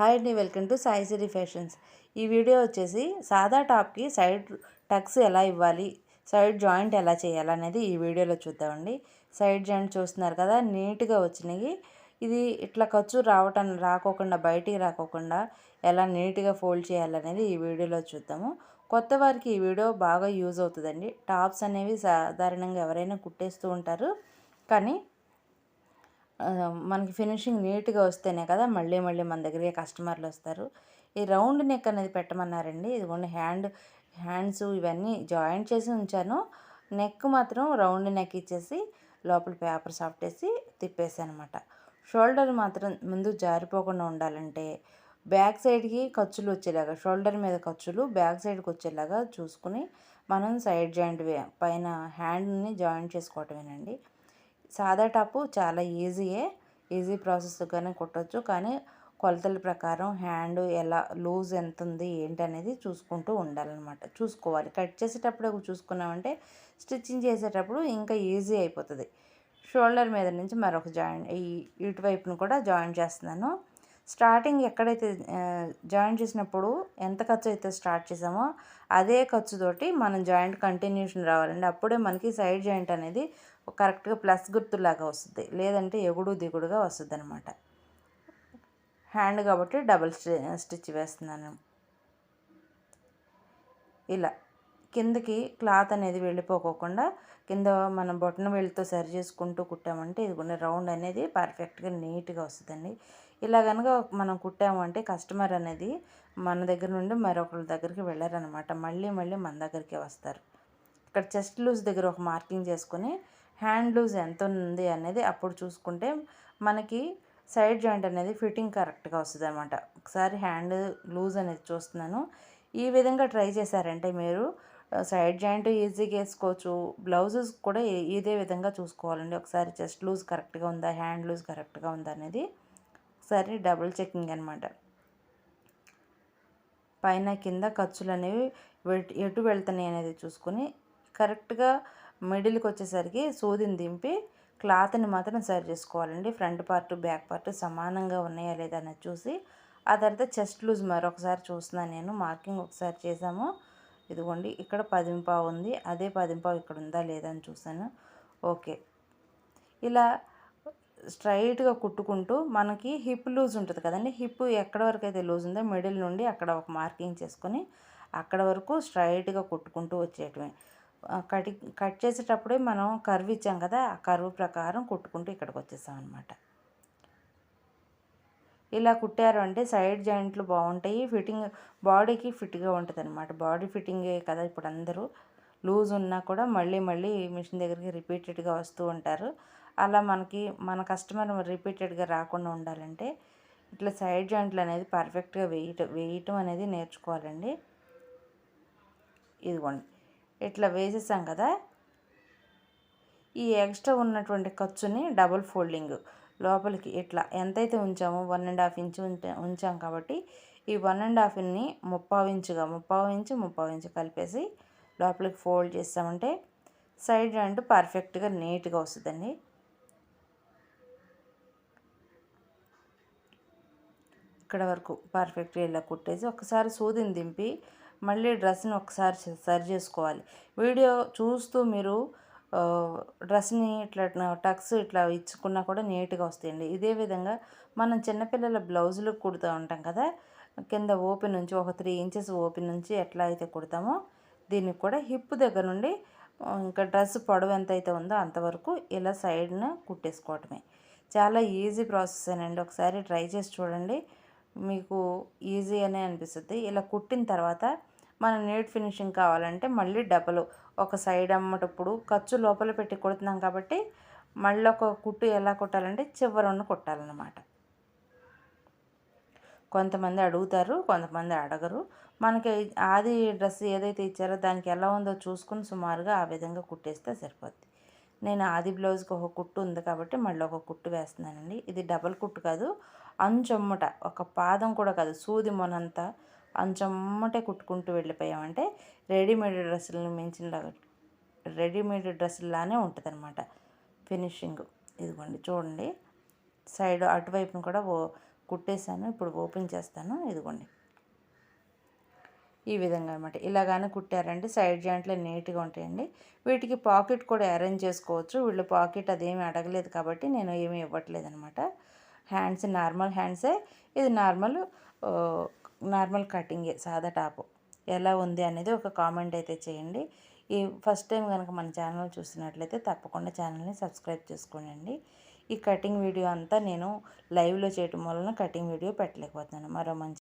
Hi అండి welcome to Sai Siri fashions. ఈ video వచ్చేసి సాదా టాప్కి సైడ్ టక్స్ ఎలా ఇవ్వాలి సైడ్ జాయింట్ ఎలా చేయాలనేది ఈ వీడియోలో చూద్దామండి. సైడ్ జాయింట్ చూస్తున్నారు కదా నీట్గా వచ్చినాయి. ఇది ఇట్లా ఖర్చు రావటం రాకోకుండా బయటికి రాకోకుండా ఎలా నీట్గా ఫోల్డ్ చేయాలనేది ఈ వీడియోలో చూద్దాము. కొత్త వారికి ఈ వీడియో బాగా యూజ్ అవుతుందండి. టాప్స్ అనేవి సాధారణంగా ఎవరైనా కుట్టేస్తూ ఉంటారు. కానీ మనకి ఫినిషింగ్ నీట్గా వస్తేనే కదా మళ్ళీ మళ్ళీ మన దగ్గరికి కస్టమర్లు వస్తారు. ఈ రౌండ్ నెక్ అనేది పెట్టమన్నారండి. ఇదిగోండి హ్యాండ్ హ్యాండ్స్ ఇవన్నీ జాయింట్ చేసి ఉంచాను. నెక్ మాత్రం రౌండ్ నెక్ ఇచ్చేసి లోపల పేపర్ సాఫ్ట్ వేసి తిప్పేసాను అనమాట షోల్డర్ మాత్రం ముందు జారిపోకుండా ఉండాలంటే బ్యాక్ సైడ్కి ఖర్చులు వచ్చేలాగా షోల్డర్ మీద ఖర్చులు బ్యాక్ సైడ్కి వచ్చేలాగా చూసుకుని మనం సైడ్ జాయింట్ పైన హ్యాండ్ని జాయింట్ చేసుకోవటమేనండి. సాదా టాపు చాలా ఈజీయే. ఈజీ ప్రాసెస్గానే కుట్టచ్చు. కానీ కొలతల ప్రకారం హ్యాండ్ ఎలా లూజ్ ఎంత ఉంది ఏంటి అనేది చూసుకుంటూ ఉండాలన్నమాట. చూసుకోవాలి. కట్ చేసేటప్పుడు చూసుకున్నామంటే స్టిచ్చింగ్ చేసేటప్పుడు ఇంకా ఈజీ అయిపోతుంది. షోల్డర్ మీద నుంచి మరొక జాయింట్ ఈ ఇటువైపును కూడా జాయిన్ చేస్తున్నాను. స్టార్టింగ్ ఎక్కడైతే జాయిన్ చేసినప్పుడు ఎంత ఖర్చు అయితే స్టార్ట్ చేసామో అదే ఖర్చుతోటి మనం జాయింట్ కంటిన్యూషన్ రావాలండి. అప్పుడే మనకి సైడ్ జాయింట్ అనేది కరెక్ట్గా ప్లస్ గుర్తులాగా వస్తుంది. లేదంటే ఎగుడు దిగుడుగా వస్తుంది అనమాట హ్యాండ్ కాబట్టి డబుల్ స్టిచ్ వేస్తున్నాను. ఇలా. కిందకి క్లాత్ అనేది వెళ్ళిపోకోకుండా కింద మనం బొట్టన వెళ్ళితో సరి చేసుకుంటూ కుట్టామంటే ఇది రౌండ్ అనేది పర్ఫెక్ట్గా నీట్గా వస్తుందండి. ఇలా కనుక మనం కుట్టామంటే కస్టమర్ అనేది మన దగ్గర నుండి మరొకరి దగ్గరికి వెళ్ళారనమాట. మళ్ళీ మళ్ళీ మన దగ్గరికే వస్తారు. ఇక్కడ చెస్ట్ లూజ్ దగ్గర ఒక మార్కింగ్ చేసుకొని హ్యాండ్ లూజ్ ఎంత ఉంది అనేది అప్పుడు చూసుకుంటే మనకి సైడ్ జాయింట్ అనేది ఫిట్టింగ్ కరెక్ట్గా వస్తుంది అనమాట ఒకసారి హ్యాండ్ లూజ్ అనేది చూస్తున్నాను. ఈ విధంగా ట్రై చేశారంటే మీరు సైడ్ జాయింట్ ఈజీగా వేసుకోవచ్చు. బ్లౌజెస్ కూడా ఇదే విధంగా చూసుకోవాలండి. ఒకసారి చెస్ట్ లూజ్ కరెక్ట్గా ఉందా హ్యాండ్ లూజ్ కరెక్ట్గా ఉందా అనేది ఒకసారి డబుల్ చెకింగ్ అనమాట పైన కింద ఖర్చులు అనేవి ఎటు వెళ్తున్నాయి అనేది చూసుకొని కరెక్ట్గా మిడిల్కి వచ్చేసరికి సూదిని దింపి క్లాత్ని మాత్రం సరి చేసుకోవాలండి. ఫ్రంట్ పార్ట్ బ్యాక్ పార్ట్ సమానంగా ఉన్నాయా లేదా అనేది చూసి ఆ తర్వాత చెస్ట్ లూజ్ మరొకసారి చూస్తున్నాను నేను. మార్కింగ్ ఒకసారి చేసాము ఇదిగోండి ఇక్కడ పదింపావు ఉంది అదే పదింపావు ఇక్కడ ఉందా లేదా అని చూసాను ఓకే. ఇలా స్ట్రైట్గా కుట్టుకుంటూ మనకి హిప్ లూజ్ ఉంటుంది కదండి హిప్ ఎక్కడ వరకు అయితే లూజ్ ఉందో మిడిల్ నుండి అక్కడ ఒక మార్కింగ్ చేసుకొని అక్కడ వరకు స్ట్రైట్గా కుట్టుకుంటూ వచ్చేయటమే. కటి కట్ చేసేటప్పుడే మనం కర్వ్ ఇచ్చాం కదా ఆ కర్వ్ ప్రకారం కుట్టుకుంటూ ఇక్కడికి వచ్చేసాం అనమాట ఇలా కుట్టారు అంటే సైడ్ జాయింట్లు బాగుంటాయి. ఫిట్టింగ్ బాడీకి ఫిట్గా ఉంటుంది అనమాట బాడీ ఫిట్టింగే కదా ఇప్పుడు అందరూ. లూజ్ ఉన్నా కూడా మళ్ళీ మళ్ళీ మిషన్ దగ్గరికి రిపీటెడ్గా వస్తూ ఉంటారు. అలా మనకి మన కస్టమర్ రిపీటెడ్గా రాకుండా ఉండాలంటే ఇట్లా సైడ్ జాయింట్లు అనేది పర్ఫెక్ట్గా వేయటం వేయటం అనేది నేర్చుకోవాలండి. ఇదిగోండి. ఇట్లా వేసేసాం కదా. ఈ ఎక్స్ట్రా ఉన్నటువంటి ఖర్చుని డబుల్ ఫోల్డింగ్. లోపలికి ఇట్లా ఎంతైతే ఉంచామో వన్ అండ్ హాఫ్ ఇంచు ఉంచాం కాబట్టి ఈ వన్ అండ్ హాఫ్ని ముప్పావు ఇంచుగా ముప్పావు ఇంచు ముప్పావు ఇంచు కలిపేసి లోపలికి ఫోల్డ్ చేస్తామంటే సైడ్ జాయింట్ పర్ఫెక్ట్గా నీట్గా వస్తుందండి. ఇక్కడ వరకు పర్ఫెక్ట్గా ఇలా కుట్టేసి ఒకసారి సూదిని దింపి మళ్ళీ డ్రెస్ని ఒకసారి సరి చేసుకోవాలి. వీడియో చూస్తూ మీరు డ్రెస్ని ఇట్లా టక్స్ ఇట్లా ఇచ్చుకున్నా కూడా నీట్గా వస్తాయండి. ఇదే విధంగా మనం చిన్నపిల్లల బ్లౌజులు కుడుతూ ఉంటాం కదా కింద ఓపెన్ నుంచి ఒక త్రీ ఇంచెస్ ఓపెన్ నుంచి ఎట్లా అయితే కుడతామో దీనికి కూడా హిప్ దగ్గర నుండి ఇంకా డ్రెస్ పొడవు ఎంత అయితే ఉందో అంతవరకు ఇలా సైడ్న కుట్టేసుకోవటమే. చాలా ఈజీ ప్రాసెస్ అండి ఒకసారి ట్రై చేసి చూడండి. మీకు ఈజీ అనే అనిపిస్తుంది. ఇలా కుట్టిన తర్వాత మనం నీట్ ఫినిషింగ్ కావాలంటే మళ్ళీ డబల్. ఒక సైడ్ అమ్మటప్పుడు ఖర్చు లోపల పెట్టి కుడుతున్నాం కాబట్టి మళ్ళీ ఒక కుట్టు ఎలా కుట్టాలంటే చివరన్న కుట్టాలన్నమాట. కొంతమంది అడుగుతారు కొంతమంది అడగరు. మనకి ఆది డ్రెస్ ఏదైతే ఇచ్చారో దానికి ఎలా ఉందో చూసుకుని సుమారుగా ఆ విధంగా కుట్టేస్తే సరిపోద్ది. నేను ఆది బ్లౌజ్కి ఒక కుట్టు ఉంది కాబట్టి మళ్ళీ ఒక కుట్టు వేస్తున్నానండి. ఇది డబల్ కుట్టు కాదు అంచొమ్మట ఒక పాదం కూడా కాదు సూది మొనంతా అంచమ్మటే కుట్టుకుంటూ వెళ్ళిపోయామంటే రెడీమేడ్ డ్రెస్సులను మించినలాగా రెడీమేడ్ డ్రెస్సులానే ఉంటుంది అనమాట ఫినిషింగ్. ఇదిగోండి చూడండి. సైడ్ అటువైపును కూడా ఓ కుట్టేశాను. ఇప్పుడు ఓపెన్ చేస్తాను. ఇదిగోండి. ఈ విధంగా అనమాట ఇలాగానే కుట్టారంటే సైడ్ జాయింట్లు నీట్గా ఉంటాయండి. వీటికి పాకెట్ కూడా అరేంజ్ చేసుకోవచ్చు. వీళ్ళు పాకెట్ అదేమి అడగలేదు కాబట్టి నేను ఏమీ ఇవ్వట్లేదు అనమాట హ్యాండ్స్ నార్మల్ హ్యాండ్సే. ఇది నార్మల్ నార్మల్ కటింగే సాదా టాపు. ఎలా ఉంది అనేది ఒక కామెంట్ అయితే చేయండి. ఈ ఫస్ట్ టైం కనుక మన ఛానల్ చూసినట్లయితే తప్పకుండా ఛానల్ని సబ్స్క్రైబ్ చేసుకోండి ఈ కటింగ్ వీడియో అంతా నేను లైవ్లో చేయటం వలన కటింగ్ వీడియో పెట్టలేకపోతున్నాను. మరో మంచి